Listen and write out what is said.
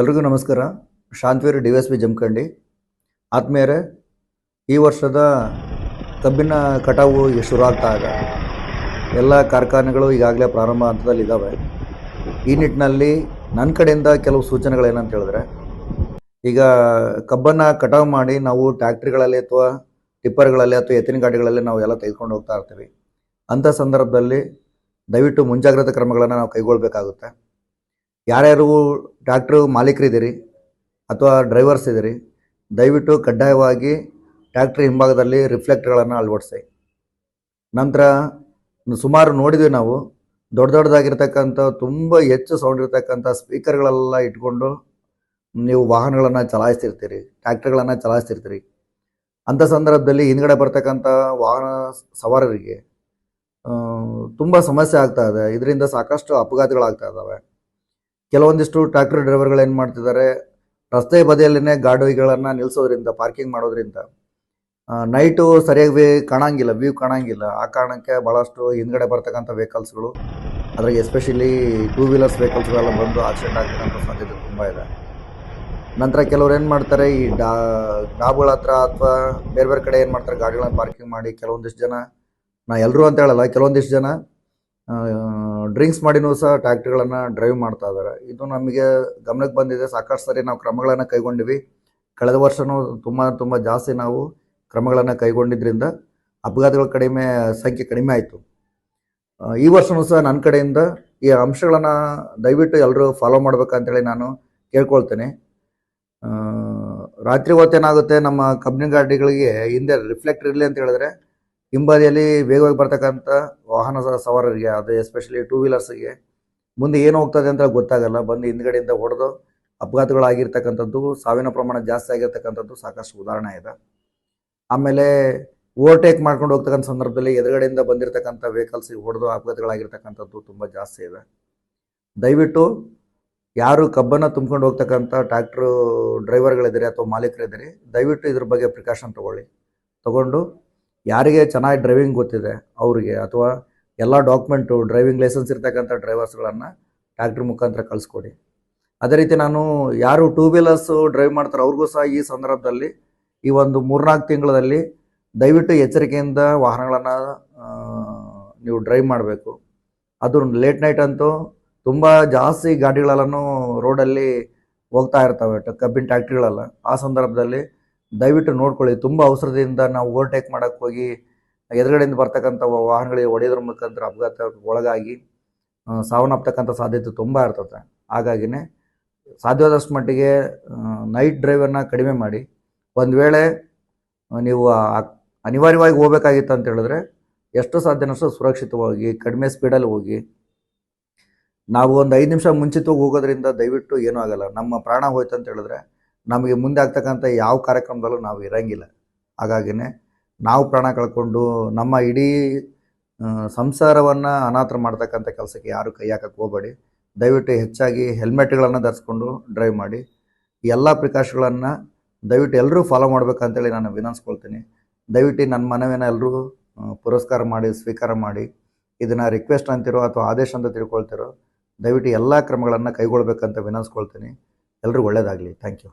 ಎಲ್ರಿಗೂ ನಮಸ್ಕಾರ. Shantveer D S B Jamkhandi. ಆತ್ಮೀಯರೇ, ಈ ವರ್ಷದ ಕಬ್ಬಿನ ಕಟಾವು ಶುರು ಆಗ್ತಾ ಇದೆ. ಎಲ್ಲ ಕಾರ್ಖಾನೆಗಳು ಈಗಾಗಲೇ ಪ್ರಾರಂಭ ಹಂತದಲ್ಲಿ ಇದ್ದಾವೆ ಈ ನಿಟ್ಟಿನಲ್ಲಿ ನನ್ನ ಕಡೆಯಿಂದ ಕೆಲವು ಸೂಚನೆಗಳೇನಂತ ಹೇಳಿದ್ರೆ, ಈಗ ಕಬ್ಬನ್ನು ಕಟಾವು ಮಾಡಿ ನಾವು ಟ್ಯಾಕ್ಟ್ರಿಗಳಲ್ಲಿ ಅಥವಾ ಟಿಪ್ಪರ್ಗಳಲ್ಲಿ ಅಥವಾ ಎತ್ತಿನ ಗಾಡಿಗಳಲ್ಲಿ ನಾವು ಎಲ್ಲ ತೆಗೆದುಕೊಂಡು ಹೋಗ್ತಾ ಇರ್ತೀವಿ. ಅಂಥ ಸಂದರ್ಭದಲ್ಲಿ ದಯವಿಟ್ಟು ಮುಂಜಾಗ್ರತಾ ಕ್ರಮಗಳನ್ನು ನಾವು ಕೈಗೊಳ್ಳಬೇಕಾಗುತ್ತೆ ಯಾರ್ಯಾರು ಮಾಲೀಕರು ಇದ್ದೀರಿ ಅಥವಾ ಡ್ರೈವರ್ಸ್ ಇದ್ದೀರಿ, ದಯವಿಟ್ಟು ಕಡ್ಡಾಯವಾಗಿ ಟ್ಯಾಕ್ಟ್ರ್ ಹಿಂಭಾಗದಲ್ಲಿ ರಿಫ್ಲೆಕ್ಟ್ಗಳನ್ನು ಅಳವಡಿಸಿ. ನಂತರ ಸುಮಾರು ನೋಡಿದ್ವಿ ನಾವು, ದೊಡ್ಡ ದೊಡ್ಡದಾಗಿರ್ತಕ್ಕಂಥ, ತುಂಬ ಹೆಚ್ಚು ಸೌಂಡ್ ಇರ್ತಕ್ಕಂಥ ಸ್ಪೀಕರ್ಗಳೆಲ್ಲ ಇಟ್ಕೊಂಡು ನೀವು ವಾಹನಗಳನ್ನು ಚಲಾಯಿಸ್ತಿರ್ತೀರಿ ಟ್ಯಾಕ್ಟ್ರ್ಗಳನ್ನು ಚಲಾಯಿಸ್ತಿರ್ತೀರಿ. ಅಂಥ ಸಂದರ್ಭದಲ್ಲಿ ಹಿಂದ್ಗಡೆ ಬರ್ತಕ್ಕಂಥ ವಾಹನ ಸವಾರರಿಗೆ ತುಂಬ ಸಮಸ್ಯೆ ಆಗ್ತಾ ಇದೆ. ಇದರಿಂದ ಸಾಕಷ್ಟು ಅಪಘಾತಗಳಾಗ್ತಾ ಇದ್ದಾವೆ ಕೆಲವೊಂದಿಷ್ಟು ಟ್ರ್ಯಾಕ್ಟರ್ ಡ್ರೈವರ್ಗಳು ಏನು ಮಾಡ್ತಿದ್ದಾರೆ, ರಸ್ತೆ ಬದಿಯಲ್ಲೇ ಗಾಡಿಗಳನ್ನು ನಿಲ್ಲಿಸೋದ್ರಿಂದ ಪಾರ್ಕಿಂಗ್ ಮಾಡೋದ್ರಿಂದ ನೈಟು ಸರಿಯಾಗಿ ಕಾಣಂಗಿಲ್ಲ, ವ್ಯೂ ಕಾಣಂಗಿಲ್ಲ. ಆ ಕಾರಣಕ್ಕೆ ಭಾಳಷ್ಟು ಹಿಂದ್ಗಡೆ ಬರ್ತಕ್ಕಂಥ ವೆಹಿಕಲ್ಸ್ಗಳು ಅದ್ರಾಗೆ ಎಸ್ಪೆಷಲಿ ಟೂ ವೀಲರ್ಸ್ ವೆಹಿಕಲ್ಸ್ಗಳೆಲ್ಲ ಬಂದು ಆಕ್ಸಿಡೆಂಟ್ ಆಗ್ತಕ್ಕಂಥ ಸಾಧ್ಯತೆ ತುಂಬ ಇದೆ. ನಂತರ ಕೆಲವ್ರು ಏನು ಮಾಡ್ತಾರೆ, ಈ ಡಾ, ಡಾಬ್ಗಳ ಹತ್ರ ಅಥವಾ ಬೇರೆ ಬೇರೆ ಕಡೆ ಏನು ಮಾಡ್ತಾರೆ, ಗಾಡಿಗಳನ್ನ ಪಾರ್ಕಿಂಗ್ ಮಾಡಿ, ಕೆಲವೊಂದಿಷ್ಟು ಜನ, ನಾ ಎಲ್ಲರೂ ಅಂತ ಹೇಳಲ್ಲ, ಕೆಲವೊಂದಿಷ್ಟು ಜನ ಡ್ರಿಂಕ್ಸ್ ಮಾಡಿನೂ ಸಹ ಟ್ಯಾಕ್ಟ್ರಿಗಳನ್ನು ಡ್ರೈವ್ ಮಾಡ್ತಾ ಇದ್ದಾರೆ. ಇದು ನಮಗೆ ಗಮನಕ್ಕೆ ಬಂದಿದೆ. ಸಾಕಷ್ಟು ಸರಿ ನಾವು ಕ್ರಮಗಳನ್ನು ಕೈಗೊಂಡಿವಿ. ಕಳೆದ ವರ್ಷವೂ ತುಂಬ ತುಂಬ ಜಾಸ್ತಿ ನಾವು ಕ್ರಮಗಳನ್ನು ಕೈಗೊಂಡಿದ್ದರಿಂದ ಅಪಘಾತಗಳ ಕಡಿಮೆ, ಸಂಖ್ಯೆ ಕಡಿಮೆ ಆಯಿತು. ಈ ವರ್ಷವೂ ಸಹ ನನ್ನ ಕಡೆಯಿಂದ ಈ ಅಂಶಗಳನ್ನು ದಯವಿಟ್ಟು ಎಲ್ಲರೂ ಫಾಲೋ ಮಾಡ್ಬೇಕಂತೇಳಿ ನಾನು ಕೇಳ್ಕೊಳ್ತೇನೆ. ರಾತ್ರಿ ಹೊತ್ತೇನಾಗುತ್ತೆ ನಮ್ಮ ಕಬ್ಬಿನ ಗಾಡಿಗಳಿಗೆ ಹಿಂದೆ ರಿಫ್ಲೆಕ್ಟ್ ಇರಲಿ ಅಂತ ಹೇಳಿದ್ರೆ ಹಿಂಬದಿಯಲ್ಲಿ ವೇಗವಾಗಿ ಬರ್ತಕ್ಕಂಥ ವಾಹನ ಸವಾರರಿಗೆ, ಅದು ಎಸ್ಪೆಷಲಿ ಟೂ ವೀಲರ್ಸ್ಗೆ ಮುಂದೆ ಏನು ಹೋಗ್ತದೆ ಅಂತ ಗೊತ್ತಾಗಲ್ಲ. ಬಂದು ಹಿಂದ್ಗಡೆಯಿಂದ ಹೊಡೆದು ಅಪಘಾತಗಳಾಗಿರ್ತಕ್ಕಂಥದ್ದು, ಸಾವಿನ ಪ್ರಮಾಣ ಜಾಸ್ತಿ ಆಗಿರ್ತಕ್ಕಂಥದ್ದು ಸಾಕಷ್ಟು ಉದಾಹರಣೆ ಇದೆ. ಆಮೇಲೆ ಓವರ್ಟೇಕ್ ಮಾಡ್ಕೊಂಡು ಹೋಗ್ತಕ್ಕಂಥ ಸಂದರ್ಭದಲ್ಲಿ ಎದುರುಗಡೆಯಿಂದ ಬಂದಿರತಕ್ಕಂಥ ವೆಹಿಕಲ್ಸಿಗೆ ಹೊಡೆದು ಅಪಘಾತಗಳಾಗಿರ್ತಕ್ಕಂಥದ್ದು ತುಂಬ ಜಾಸ್ತಿ ಇದೆ. ದಯವಿಟ್ಟು ಯಾರು ಕಬ್ಬನ್ನು ತುಂಬ್ಕೊಂಡು ಹೋಗ್ತಕ್ಕಂಥ ಟ್ರ್ಯಾಕ್ಟ್ರು ಡ್ರೈವರ್ಗಳಿದ್ದಾರೆ ಅಥವಾ ಮಾಲೀಕರಿದ್ದಾರೆ, ದಯವಿಟ್ಟು ಇದ್ರ ಬಗ್ಗೆ ಪ್ರಿಕಾಷನ್ ತಗೊಳ್ಳಿ. ತಗೊಂಡು ಯಾರಿಗೆ ಚೆನ್ನಾಗಿ ಡ್ರೈವಿಂಗ್ ಗೊತ್ತಿದೆ, ಅವರಿಗೆ ಅಥವಾ ಎಲ್ಲ ಡಾಕ್ಯುಮೆಂಟು ಡ್ರೈವಿಂಗ್ ಲೈಸೆನ್ಸ್ ಇರ್ತಕ್ಕಂಥ ಡ್ರೈವರ್ಸ್ಗಳನ್ನು ಟ್ರ್ಯಾಕ್ಟ್ರ್ ಮುಖಾಂತರ ಕಳಿಸ್ಕೊಡಿ. ಅದೇ ರೀತಿ ನಾನು ಯಾರು ಟೂ ವೀಲರ್ಸು ಡ್ರೈವ್ ಮಾಡ್ತಾರೆ ಅವ್ರಿಗೂ ಸಹ ಈ ಸಂದರ್ಭದಲ್ಲಿ ಈ ಒಂದು ಮೂರ್ನಾಲ್ಕು ತಿಂಗಳಲ್ಲಿ ದಯವಿಟ್ಟು ಎಚ್ಚರಿಕೆಯಿಂದ ವಾಹನಗಳನ್ನು ನೀವು ಡ್ರೈವ್ ಮಾಡಬೇಕು. ಅದು ಲೇಟ್ ನೈಟ್ ಅಂತೂ ತುಂಬ ಜಾಸ್ತಿ ಗಾಡಿಗಳೆಲ್ಲನೂ ರೋಡಲ್ಲಿ ಹೋಗ್ತಾ ಇರ್ತವೆ, ಕಬ್ಬಿನ ಟ್ಯಾಕ್ಟ್ರಿಗಳೆಲ್ಲ ಆ ಸಂದರ್ಭದಲ್ಲಿ ದಯವಿಟ್ಟು ನೋಡ್ಕೊಳ್ಳಿ. ತುಂಬ ಅವಸರದಿಂದ ನಾವು ಓವರ್ಟೇಕ್ ಮಾಡೋಕ್ಕೆ ಹೋಗಿ, ಎದುರುಗಡೆಯಿಂದ ಬರ್ತಕ್ಕಂಥ ವಾಹನಗಳಿಗೆ ಹೊಡೆಯೋದ್ರ ಮುಖಾಂತರ ಅಪಘಾತ ಒಳಗಾಗಿ ಸಾವನ್ನಪ್ಪತಕ್ಕಂಥ ಸಾಧ್ಯತೆ ತುಂಬ ಇರ್ತದೆ. ಹಾಗಾಗಿನೇ ಸಾಧ್ಯವಾದಷ್ಟು ಮಟ್ಟಿಗೆ ನೈಟ್ ಡ್ರೈವನ್ನ ಕಡಿಮೆ ಮಾಡಿ. ಒಂದು ವೇಳೆ ನೀವು ಅನಿವಾರ್ಯವಾಗಿ ಹೋಗ್ಬೇಕಾಗಿತ್ತು ಅಂತ ಹೇಳಿದ್ರೆ, ಎಷ್ಟು ಸಾಧ್ಯನಷ್ಟು ಸುರಕ್ಷಿತವಾಗಿ, ಕಡಿಮೆ ಸ್ಪೀಡಲ್ಲಿ ಹೋಗಿ, ನಾವು ಒಂದು ಐದು ನಿಮಿಷ ಮುಂಚಿತವಾಗಿ ಹೋಗೋದ್ರಿಂದ ದಯವಿಟ್ಟು ಏನೂ ಆಗಲ್ಲ. ನಮ್ಮ ಪ್ರಾಣ ಹೋಯ್ತು ಅಂತ ಹೇಳಿದ್ರೆ ನಮಗೆ ಮುಂದೆ ಆಗ್ತಕ್ಕಂಥ ಯಾವ ಕಾರ್ಯಕ್ರಮದಲ್ಲೂ ನಾವು ಇರಂಗಿಲ್ಲ. ಹಾಗಾಗಿನೇ ನಾವು ಪ್ರಾಣ ಕಳ್ಕೊಂಡು ನಮ್ಮ ಇಡೀ ಸಂಸಾರವನ್ನು ಅನಾಥ ಮಾಡ್ತಕ್ಕಂಥ ಕೆಲಸಕ್ಕೆ ಯಾರು ಕೈ ಹಾಕಕ್ಕೆ ಹೋಗಬೇಡಿ. ದಯವಿಟ್ಟು ಹೆಚ್ಚಾಗಿ ಹೆಲ್ಮೆಟ್ಗಳನ್ನು ಧರಿಸ್ಕೊಂಡು ಡ್ರೈವ್ ಮಾಡಿ. ಎಲ್ಲ ಪ್ರಿಕಾಷನ್ಗಳನ್ನು ದಯವಿಟ್ಟು ಎಲ್ಲರೂ ಫಾಲೋ ಮಾಡ್ಬೇಕಂತೇಳಿ ನಾನು ವಿನಂತಿಸ್ಕೊಳ್ತೀನಿ ದಯವಿಟ್ಟು ನನ್ನ ಮನವಿನ ಎಲ್ಲರೂ ಪುರಸ್ಕಾರ ಮಾಡಿ, ಸ್ವೀಕಾರ ಮಾಡಿ, ಇದನ್ನು ರಿಕ್ವೆಸ್ಟ್ ಅಂತಿರೋ ಅಥವಾ ಆದೇಶ ಅಂತ ತಿಳ್ಕೊಳ್ತಿರೋ ದಯವಿಟ್ಟು ಎಲ್ಲ ಕ್ರಮಗಳನ್ನು ಕೈಗೊಳ್ಬೇಕಂತ ವಿನಂತಿಸ್ಕೊಳ್ತೀನಿ ಎಲ್ಲರಿಗೂ ಒಳ್ಳೆಯದಾಗಲಿ ಥ್ಯಾಂಕ್ ಯು.